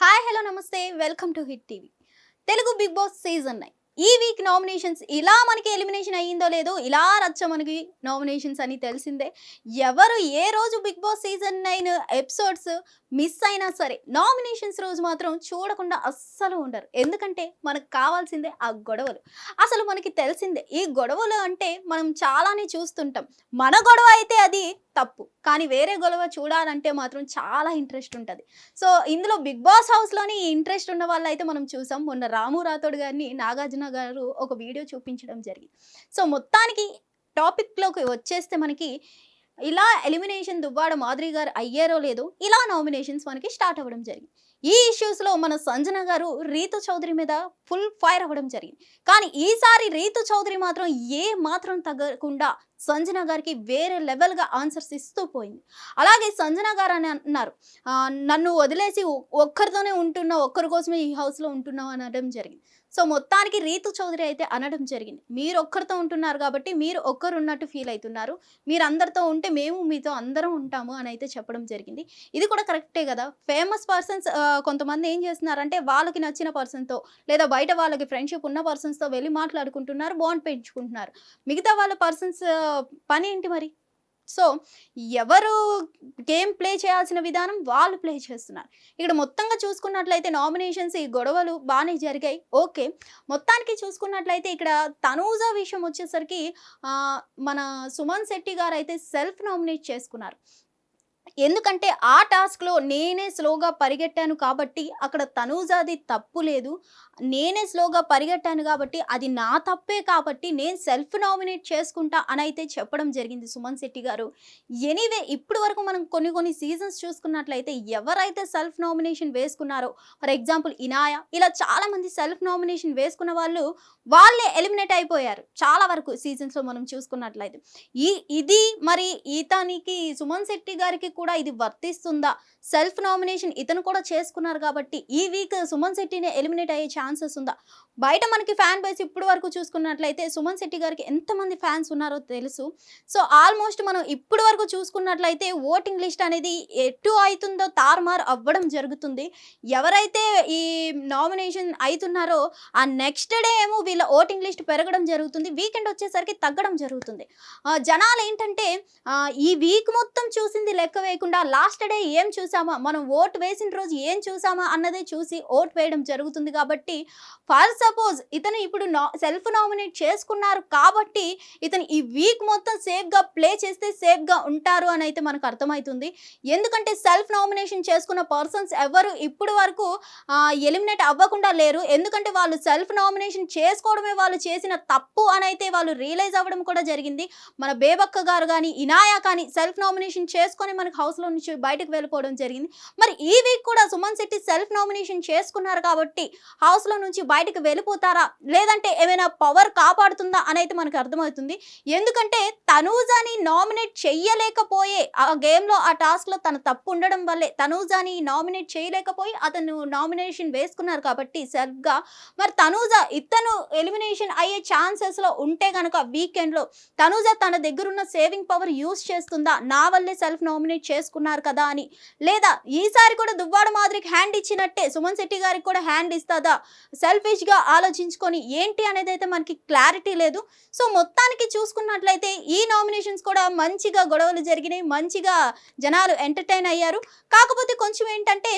Hi hello namaste. Welcome to hit TV. Telugu Bigg Boss season nine. ఈ week nominations ఇలా మనకి elimination అయ్యిందో లేదో ఇలా రచ్చ మనకి నామినేషన్స్ అని తెలిసిందే. ఎవరు ఏ రోజు Bigg Boss season nine episodes miss అయినా సరే నామినేషన్స్ రోజు మాత్రం చూడకుండా అస్సలు ఉండరు. ఎందుకంటే మనకు కావాల్సిందే ఆ గొడవలు. అసలు మనకి తెలిసిందే ఈ గొడవలు అంటే మనం చాలానే చూస్తుంటాం. మన గొడవ అయితే అది తప్పు. కానీ వేరే గొడవ చూడాలంటే మాత్రం చాలా ఇంట్రెస్ట్ ఉంటుంది. సో ఇందులో బిగ్ బాస్ హౌస్లోని ఈ ఇంట్రెస్ట్ ఉన్న వాళ్ళు అయితే మనం చూసాం. మొన్న రాము రాథోడ్ గారిని నాగార్జున గారు ఒక వీడియో చూపించడం జరిగింది. సో మొత్తానికి టాపిక్లోకి వచ్చేస్తే మనకి ఇలా ఎలిమినేషన్ దువ్వాడ మాదిరి గారు అయ్యారో లేదో ఇలా నామినేషన్స్ మనకి స్టార్ట్ అవ్వడం జరిగింది. ఈ ఇష్యూస్లో మన సంజన గారు రీతు చౌదరి మీద ఫుల్ ఫైర్ అవ్వడం జరిగింది. కానీ ఈసారి రీతు చౌదరి మాత్రం ఏ మాత్రం తగ్గకుండా సంజన గారికి వేరే లెవెల్గా ఆన్సర్స్ ఇస్తూ పోయింది. అలాగే సంజన గారు అని అన్నారు నన్ను వదిలేసి ఒక్కరితోనే ఉంటున్నా ఒక్కరి కోసమే ఈ హౌస్లో ఉంటున్నావు అని అనడం జరిగింది. సో మొత్తానికి రీతు చౌదరి అయితే అనడం జరిగింది. మీరు ఒక్కరితో ఉంటున్నారు కాబట్టి మీరు ఒక్కరు ఉన్నట్టు ఫీల్ అవుతున్నారు. మీరు అందరితో ఉంటే మేము మీతో అందరం ఉంటాము అని అయితే చెప్పడం జరిగింది. ఇది కూడా కరెక్టే కదా? ఫేమస్ పర్సన్స్ కొంతమంది ఏం చేస్తున్నారంటే వాళ్ళకి నచ్చిన పర్సన్తో లేదా బయట వాళ్ళకి ఫ్రెండ్షిప్ ఉన్న పర్సన్స్తో వెళ్ళి మాట్లాడుకుంటున్నారు బాండ్ పెంచుకుంటున్నారు. మిగతా వాళ్ళ పర్సన్స్ పని ఏంటి మరి? సో ఎవరు గేమ్ ప్లే చేయాల్సిన విధానం వాళ్ళు ప్లే చేస్తున్నారు. ఇక్కడ మొత్తంగా చూసుకున్నట్లయితే నామినేషన్స్ ఈ గొడవలు బాగానే జరిగాయి. ఓకే. మొత్తానికి చూసుకున్నట్లయితే ఇక్కడ తనూజా విషయం వచ్చేసరికి మన సుమన్ శెట్టి గారు అయితే సెల్ఫ్ నామినేట్ చేసుకున్నారు. ఎందుకంటే ఆ టాస్క్లో నేనే స్లోగా పరిగెట్టాను కాబట్టి అక్కడ తనూజాది తప్పు లేదు. నేనే స్లోగా పరిగెట్టాను కాబట్టి అది నా తప్పే కాబట్టి నేను సెల్ఫ్ నామినేట్ చేసుకుంటా అని అయితే చెప్పడం జరిగింది సుమన్ శెట్టి గారు. ఎనీవే ఇప్పుడు వరకు మనం కొన్ని కొన్ని సీజన్స్ చూసుకున్నట్లయితే ఎవరైతే సెల్ఫ్ నామినేషన్ వేసుకున్నారో ఫర్ ఎగ్జాంపుల్ ఇనాయ ఇలా చాలా మంది సెల్ఫ్ నామినేషన్ వేసుకున్న వాళ్ళు వాళ్ళే ఎలిమినేట్ అయిపోయారు చాలా వరకు సీజన్స్లో మనం చూసుకున్నట్లయితే. ఈ ఇది మరి ఈతానికి సుమన్ శెట్టి గారికి కూడా ఇది వర్తిస్తుందా? సెల్ఫ్ నామినేషన్ ఇతను కూడా చేసుకున్నారు కాబట్టి ఈ వీక్ సుమన్ శెట్టినే ఎలిమినేట్ అయ్యే ఛాన్సెస్ ఉందా? బయట మనకి ఫ్యాన్ బేస్ ఇప్పుడు వరకు చూసుకున్నట్లయితే సుమన్ శెట్టి గారికి ఎంతమంది ఫ్యాన్స్ ఉన్నారో తెలుసు. సో ఆల్మోస్ట్ మనం ఇప్పుడు వరకు చూసుకున్నట్లయితే ఓటింగ్ లిస్ట్ అనేది ఎటు అవుతుందో తారుమారు అవ్వడం జరుగుతుంది. ఎవరైతే ఈ నామినేషన్ అవుతున్నారో ఆ నెక్స్ట్ డే ఏమో వీళ్ళ ఓటింగ్ లిస్ట్ పెరగడం జరుగుతుంది. వీకెండ్ వచ్చేసరికి తగ్గడం జరుగుతుంది. జనాలు ఏంటంటే ఈ వీక్ మొత్తం చూసింది లెక్క వేయకుండా లాస్ట్ డే ఏం చూసామా? మనం ఓటు వేసిన రోజు ఏం చూసామా? అన్నదే చూసి ఓటు వేయడం జరుగుతుంది కాబట్టి ఫర్ సపోజ్ ఇతను ఇప్పుడు నా సెల్ఫ్ నామినేట్ చేసుకున్నారు కాబట్టి ఇతను ఈ వీక్ మొత్తం సేఫ్గా ప్లే చేస్తే సేఫ్గా ఉంటారు అని అయితే మనకు అర్థమవుతుంది ఎందుకంటే సెల్ఫ్ నామినేషన్ చేసుకున్న పర్సన్స్ ఎవరు ఇప్పుడు వరకు ఎలిమినేట్ అవ్వకుండా లేరు. ఎందుకంటే వాళ్ళు సెల్ఫ్ నామినేషన్ చేసుకోవడమే వాళ్ళు చేసిన తప్పు అని అయితే వాళ్ళు రియలైజ్ అవ్వడం కూడా జరిగింది. మన బేబక్క గారు కానీ ఇనాయా కానీ సెల్ఫ్ నామినేషన్ చేసుకొని మనకు హౌస్లో నుంచి బయటకు వెళ్ళిపోవడం జరిగింది. మరి ఈ వీక్ కూడా సుమన్ శెట్టి సెల్ఫ్ నామినేషన్ చేసుకున్నారు కాబట్టి హౌస్ హౌస్లో నుంచి బయటకు వెళ్ళిపోతారా? లేదంటే ఏమైనా పవర్ కాపాడుతుందా అనేది మనకు అర్థమవుతుంది. ఎందుకంటే తనూజాని నామినేట్ చెయ్యలేకపోయే ఆ గేమ్లో ఆ టాస్క్లో తన తప్పు ఉండడం వల్లే తనూజాని నామినేట్ చేయలేకపోయి అతను నామినేషన్ వేసుకున్నారు కాబట్టి సెల్ఫ్గా మరి తనూజ ఇతను ఎలిమినేషన్ అయ్యే ఛాన్సెస్లో ఉంటే కనుక వీకెండ్లో తనూజ తన దగ్గరున్న సేవింగ్ పవర్ యూస్ చేస్తుందా? నా వల్లే సెల్ఫ్ నామినేట్ చేసుకున్నారు కదా అని. లేదా ఈసారి కూడా దువ్వాడ మాదిరికి హ్యాండ్ ఇచ్చినట్టే సుమన్ శెట్టి గారికి కూడా హ్యాండ్ ఇస్తుందా? సెల్ఫిష్గా ఆలోచించుకొని ఏంటి అనేది అయితే మనకి క్లారిటీ లేదు. సో మొత్తానికి చూసుకున్నట్లయితే ఈ నామినేషన్స్ కూడా మంచిగా గొడవలు జరిగినాయి. మంచిగా జనాలు ఎంటర్టైన్ అయ్యారు. కాకపోతే కొంచెం ఏంటంటే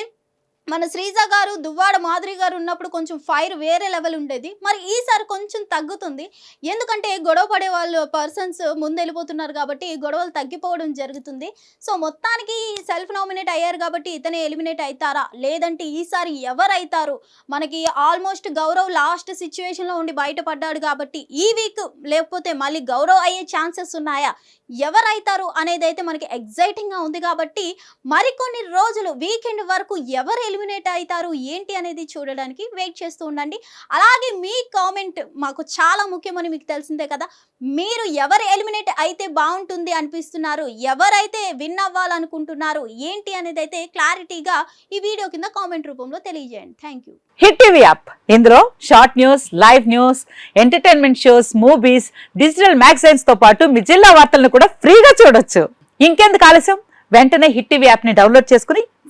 మన శ్రీజ గారు దువ్వాడ మాధురి గారు ఉన్నప్పుడు కొంచెం ఫైర్ వేరే లెవెల్ ఉండేది. మరి ఈసారి కొంచెం తగ్గుతుంది. ఎందుకంటే గొడవ పడే వాళ్ళు పర్సన్స్ ముందు వెళ్ళిపోతున్నారు కాబట్టి గొడవలు తగ్గిపోవడం జరుగుతుంది. సో మొత్తానికి సెల్ఫ్ నామినేట్ అయ్యారు కాబట్టి ఇతనే ఎలిమినేట్ అవుతారా? లేదంటే ఈసారి ఎవరైతారు మనకి ఆల్మోస్ట్ గౌరవ్ లాస్ట్ సిచ్యువేషన్లో ఉండి బయటపడ్డాడు కాబట్టి ఈ వీక్ లేకపోతే మళ్ళీ గౌరవ్ అయ్యే ఛాన్సెస్ ఉన్నాయా? ఎవరైతారు అనేది అయితే మనకి ఎగ్జైటింగ్గా ఉంది కాబట్టి మరికొన్ని రోజులు వీకెండ్ వరకు ఎవరు ఎలిమినేట్ అవుతారు ఏంటి అనేది చూడడానికి వెయిట్ చేస్తూ ఉండండి. అలాగే మీ కామెంట్ మాకు చాలా ముఖ్యమని మీకు తెలిసిందే కదా. మీరు ఎవరు ఎలిమినేట్ అయితే బాగుంటుంది అనిపిస్తున్నారు? ఎవరైతే విన్ అవ్వాలనుకుంటున్నారు? ఏంటి అనేది అయితే క్లారిటీగా ఈ వీడియో కింద కామెంట్ రూపంలో తెలియజేయండి. Thank you Hit TV app ఇందులో short news live news entertainment shows movies digital మ్యాగజైన్స్తో పాటు మీ జిల్లా వార్తలను కూడా ఫ్రీగా చూడొచ్చు. ఇంకెందుకు ఆలస్యం? వెంటనే హిట్ టీవీ యాప్ని డౌన్లోడ్ చేసుకుని